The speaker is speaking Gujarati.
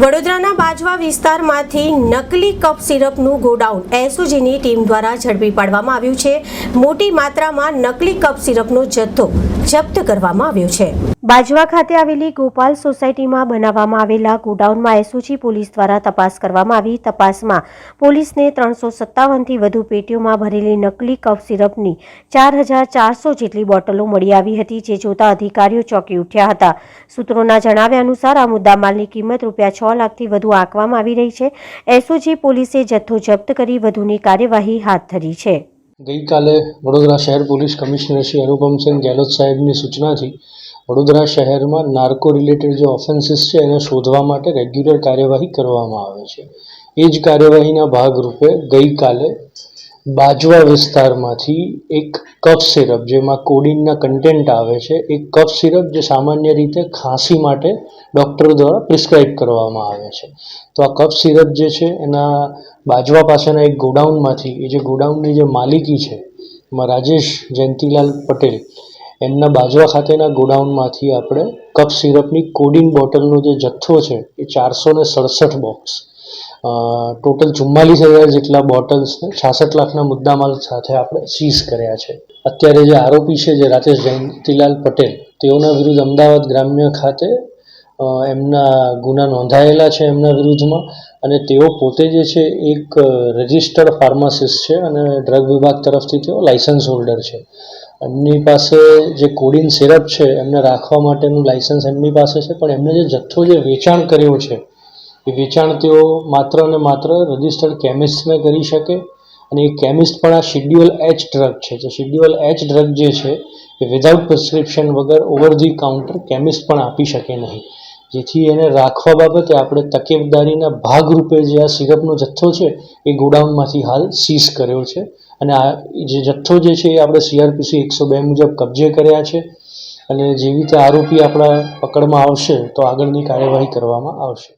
વડોદરાના બાજવા વિસ્તારમાંથી નકલી કપ સિરપનું ગોડાઉન એસઓજીની ટીમ દ્વારા ઝડપી પાડવામાં આવ્યું છે. મોટી માત્રામાં નકલી કપ સિરપનો જથ્થો જપ્ત કરવામાં આવ્યો છે. બાજવા ખાતે આવેલી ગોપાલ સોસાયટીમાં બનાવવામાં આવેલા ગોડાઉનમાં એસઓજી પોલીસ દ્વારા તપાસ કરવામાં આવી. તપાસમાં પોલીસને ત્રણસો સત્તાવનથી વધુ પેટીઓમાં ભરેલી નકલી કપ સિરપની ચાર હજાર ચારસો જેટલી બોટલો મળી આવી હતી, જે જોતા અધિકારીઓ ચોંકી ઉઠ્યા હતા. સૂત્રોના જણાવ્યા અનુસાર આ મુદ્દામાલની કિંમત રૂપિયા છ લાખથી વધુ આંકવામાં આવી રહી છે. એસઓજી પોલીસે જથ્થો જપ્ત કરી વધુની કાર્યવાહી હાથ ધરી છે. ગઈકાલે વડોદરા શહેર પોલીસ કમિશનર શ્રી અનુપમસિંહ ગેહલોત સાહેબની સૂચનાથી વડોદરા શહેરમાં નાર્કો રિલેટેડ જે ઓફેન્સીસ છે એને શોધવા માટે રેગ્યુલર કાર્યવાહી કરવામાં આવે છે. એ જ કાર્યવાહીના ભાગરૂપે ગઈકાલે બાજવા વિસ્તારમાંથી એક કફ સિરપ, જેમાં કોડિનના કન્ટેન્ટ આવે છે એ કફ સિરપ જે સામાન્ય રીતે ખાંસી માટે ડૉક્ટર દ્વારા પ્રિસ્ક્રાઇબ કરવામાં આવે છે. તો આ કફ સિરપ જે છે, એના બાજવા પાસેના એક ગોડાઉનમાંથી, એ જે ગોડાઉનની જે માલિકી છે, એમાં રાજેશ જયંતિલાલ પટેલ, એમના બાજવા ખાતેના ગોડાઉનમાંથી આપણે કફ સિરપની કોડિન બોટલનો જે જથ્થો છે, એ ચારસો ને સડસઠ બોક્સ ટોટલ ચુમ્માલીસ હજાર જેટલા બોટલ્સને છાસઠ લાખના મુદ્દામાલ સાથે આપણે સીઝ કર્યા છે. અત્યારે જે આરોપી છે, જે રાકેશ જયંતિલાલ પટેલ, તેઓના વિરુદ્ધ અમદાવાદ ગ્રામ્ય ખાતે એમના ગુના નોંધાયેલા છે એમના વિરુદ્ધમાં અને તેઓ પોતે જે છે એક રજિસ્ટર્ડ ફાર્માસિસ્ટ છે અને ડ્રગ વિભાગ તરફથી તેઓ લાયસન્સ હોલ્ડર છે. એમની પાસે જે કોડિન સિરપ છે, એમને રાખવા માટેનું લાયસન્સ એમની પાસે છે, પણ એમને જે જથ્થો જે વેચાણ કર્યો છે એ વેચાણ તેઓ માત્ર અને માત્ર રજિસ્ટર્ડ કેમિસ્ટને કરી શકે અને એ કેમિસ્ટ પણ આ શિડ્યુઅલ એચ ડ્રગ છે. તો શિડ્યુઅલ એચ ડ્રગ જે છે એ વિધાઉટ પ્રિસ્ક્રિપ્શન વગર ઓવર ધી કાઉન્ટર કેમિસ્ટ પણ આપી શકે નહીં. જેથી એને રાખવા બાબતે આપણે તકેદારીના ભાગરૂપે જે આ સિરપનો જથ્થો છે એ ગોડાઉનમાંથી હાલ સીઝ કર્યો છે. અને આ જે જથ્થો જે છે એ આપણે સીઆરપીસી એકસો બે મુજબ કબજે કર્યા છે. અને જેવી રીતે આરોપી આપણા પકડમાં આવશે તો આગળની કાર્યવાહી કરવામાં આવશે.